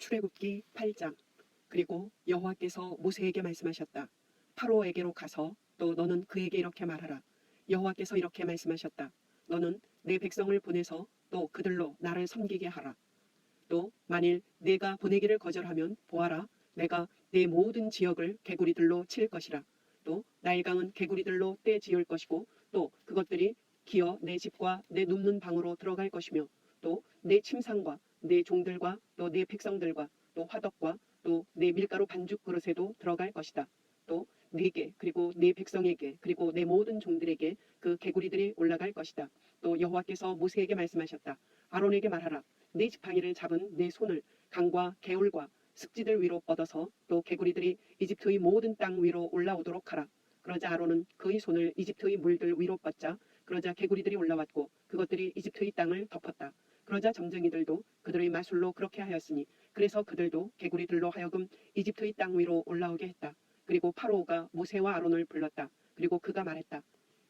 출애굽기 8장 그리고 여호와께서 모세에게 말씀하셨다. 파로에게로 가서 또 너는 그에게 이렇게 말하라. 여호와께서 이렇게 말씀하셨다. 너는 내 백성을 보내서 또 그들로 나를 섬기게 하라. 또 만일 내가 보내기를 거절하면 보아라. 내가 내 모든 지역을 개구리들로 칠 것이라. 또 나일강은 개구리들로 떼 지을 것이고 또 그것들이 기어 내 집과 내 눕는 방으로 들어갈 것이며 또 내 침상과 내 종들과 또 내 백성들과 또 화덕과 또 내 밀가루 반죽 그릇에도 들어갈 것이다. 또 네게 그리고 네 백성에게 그리고 내 모든 종들에게 그 개구리들이 올라갈 것이다. 또 여호와께서 모세에게 말씀하셨다. 아론에게 말하라. 네 지팡이를 잡은 내 손을 강과 개울과 습지들 위로 뻗어서 또 개구리들이 이집트의 모든 땅 위로 올라오도록 하라. 그러자 아론은 그의 손을 이집트의 물들 위로 뻗자 그러자 개구리들이 올라왔고 그것들이 이집트의 땅을 덮었다. 그러자 점쟁이들도 그들의 마술로 그렇게 하였으니 그래서 그들도 개구리들로 하여금 이집트의 땅 위로 올라오게 했다. 그리고 파로가 모세와 아론을 불렀다. 그리고 그가 말했다.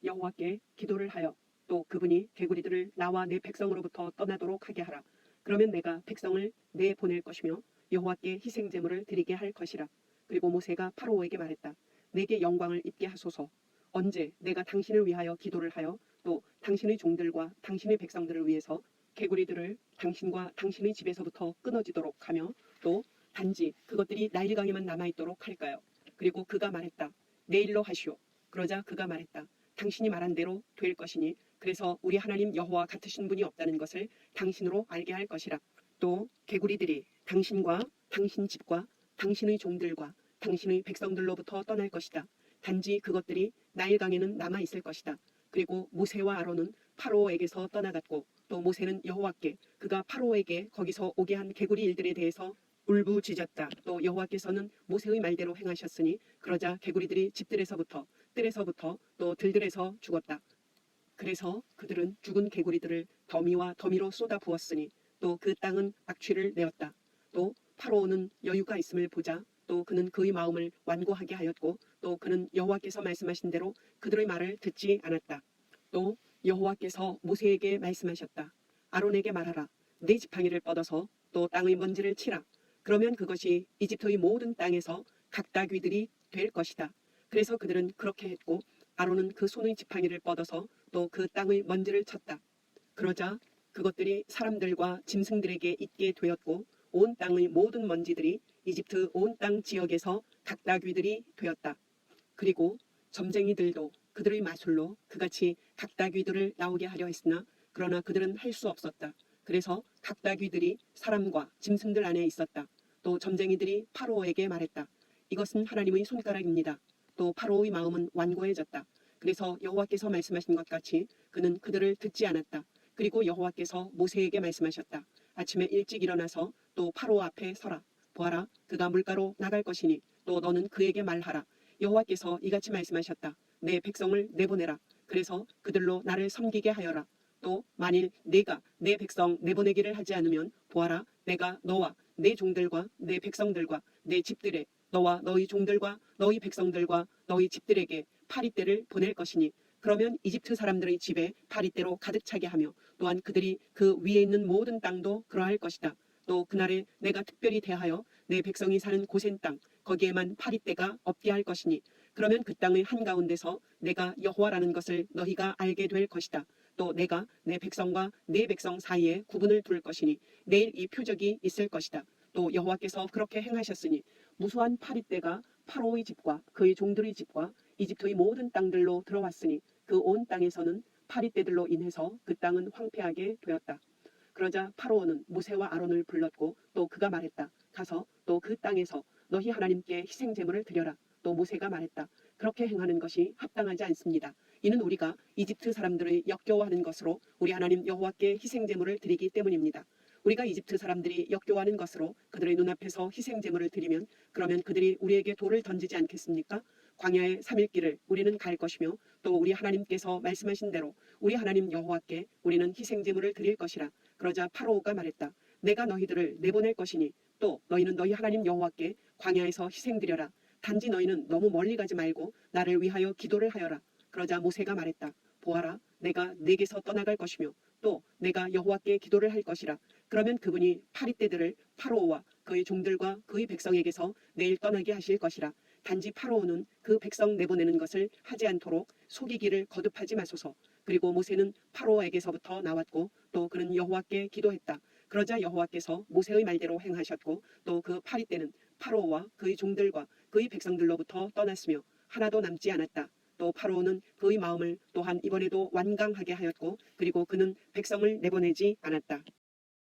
여호와께 기도를 하여 또 그분이 개구리들을 나와 내 백성으로부터 떠나도록 하게 하라. 그러면 내가 백성을 내 보낼 것이며 여호와께 희생 제물을 드리게 할 것이라. 그리고 모세가 파로에게 말했다. 내게 영광을 입게 하소서. 언제 내가 당신을 위하여 기도를 하여 또 당신의 종들과 당신의 백성들을 위해서 개구리들을 당신과 당신의 집에서부터 끊어지도록 하며 또 단지 그것들이 나일강에만 남아있도록 할까요? 그리고 그가 말했다. 내일로 하시오. 그러자 그가 말했다. 당신이 말한 대로 될 것이니 그래서 우리 하나님 여호와 같으신 분이 없다는 것을 당신으로 알게 할 것이라. 또 개구리들이 당신과 당신 집과 당신의 종들과 당신의 백성들로부터 떠날 것이다. 단지 그것들이 나일강에는 남아 있을 것이다. 그리고 모세와 아론은 파로에게서 떠나갔고 또 모세는 여호와께 그가 파로에게 거기서 오게 한 개구리 일들에 대해서 울부짖었다. 또 여호와께서는 모세의 말대로 행하셨으니 그러자 개구리들이 집들에서부터 뜰에서부터 또 들들에서 죽었다. 그래서 그들은 죽은 개구리들을 더미와 더미로 쏟아 부었으니 또 그 땅은 악취를 내었다. 또 파로오는 여유가 있음을 보자 또 그는 그의 마음을 완고하게 하였고 또 그는 여호와께서 말씀하신 대로 그들의 말을 듣지 않았다. 또 여호와께서 모세에게 말씀하셨다. 아론에게 말하라. 네 지팡이를 뻗어서 또 땅의 먼지를 치라. 그러면 그것이 이집트의 모든 땅에서 각다귀들이 될 것이다. 그래서 그들은 그렇게 했고 아론은 그 손의 지팡이를 뻗어서 또 그 땅의 먼지를 쳤다. 그러자 그것들이 사람들과 짐승들에게 있게 되었고 온 땅의 모든 먼지들이 이집트 온 땅 지역에서 각다귀들이 되었다. 그리고 점쟁이들도 그들의 마술로 그같이 각다귀들을 나오게 하려 했으나 그러나 그들은 할 수 없었다. 그래서 각다귀들이 사람과 짐승들 안에 있었다. 또 점쟁이들이 파로에게 말했다. 이것은 하나님의 손가락입니다. 또 파로의 마음은 완고해졌다. 그래서 여호와께서 말씀하신 것 같이 그는 그들을 듣지 않았다. 그리고 여호와께서 모세에게 말씀하셨다. 아침에 일찍 일어나서 또 파로 앞에 서라. 보아라, 그가 물가로 나갈 것이니 또 너는 그에게 말하라. 여호와께서 이같이 말씀하셨다. 내 백성을 내보내라. 그래서 그들로 나를 섬기게 하여라. 또 만일 내가 내 백성 내보내기를 하지 않으면 보아라, 내가 너와 내 종들과 내 백성들과 내 집들에 너와 너희 종들과 너희 백성들과 너희 집들에게 파리떼를 보낼 것이니 그러면 이집트 사람들의 집에 파리떼로 가득 차게 하며 또한 그들이 그 위에 있는 모든 땅도 그러할 것이다. 또 그날에 내가 특별히 대하여 내 백성이 사는 고센 땅 거기에만 파리떼가 없게 할 것이니 그러면 그 땅의 한가운데서 내가 여호와라는 것을 너희가 알게 될 것이다. 또 내가 내 백성과 내 백성 사이에 구분을 둘 것이니 내일 이 표적이 있을 것이다. 또 여호와께서 그렇게 행하셨으니 무수한 파리떼가 파로의 집과 그의 종들의 집과 이집트의 모든 땅들로 들어왔으니 그 온 땅에서는 파리떼들로 인해서 그 땅은 황폐하게 되었다. 그러자 파로오는 모세와 아론을 불렀고 또 그가 말했다. 가서 또 그 땅에서 너희 하나님께 희생 제물을 드려라. 또 모세가 말했다. 그렇게 행하는 것이 합당하지 않습니다. 이는 우리가 이집트 사람들의 역겨워하는 것으로 우리 하나님 여호와께 희생 제물을 드리기 때문입니다. 우리가 이집트 사람들이 역겨워하는 것으로 그들의 눈앞에서 희생 제물을 드리면 그러면 그들이 우리에게 돌을 던지지 않겠습니까? 광야의 3일길을 우리는 갈 것이며 또 우리 하나님께서 말씀하신 대로 우리 하나님 여호와께 우리는 희생 제물을 드릴 것이라. 그러자 파로오가 말했다. 내가 너희들을 내보낼 것이니 또 너희는 너희 하나님 여호와께 광야에서 희생 드려라. 단지 너희는 너무 멀리 가지 말고 나를 위하여 기도를 하여라. 그러자 모세가 말했다. 보아라, 내가 내게서 떠나갈 것이며 또 내가 여호와께 기도를 할 것이라. 그러면 그분이 파리떼들을 파로오와 그의 종들과 그의 백성에게서 내일 떠나게 하실 것이라 단지 파로오는 그 백성 내보내는 것을 하지 않도록 속이기를 거듭하지 마소서 그리고 모세는 파로에게서부터 나왔고 또 그는 여호와께 기도했다 그러자 여호와께서 모세의 말대로 행하셨고 또 그 파리 때는 파로와 그의 종들과 그의 백성들로부터 떠났으며 하나도 남지 않았다. 또 파로는 그의 마음을 또한 이번에도 완강하게 하였고 그리고 그는 백성을 내보내지 않았다.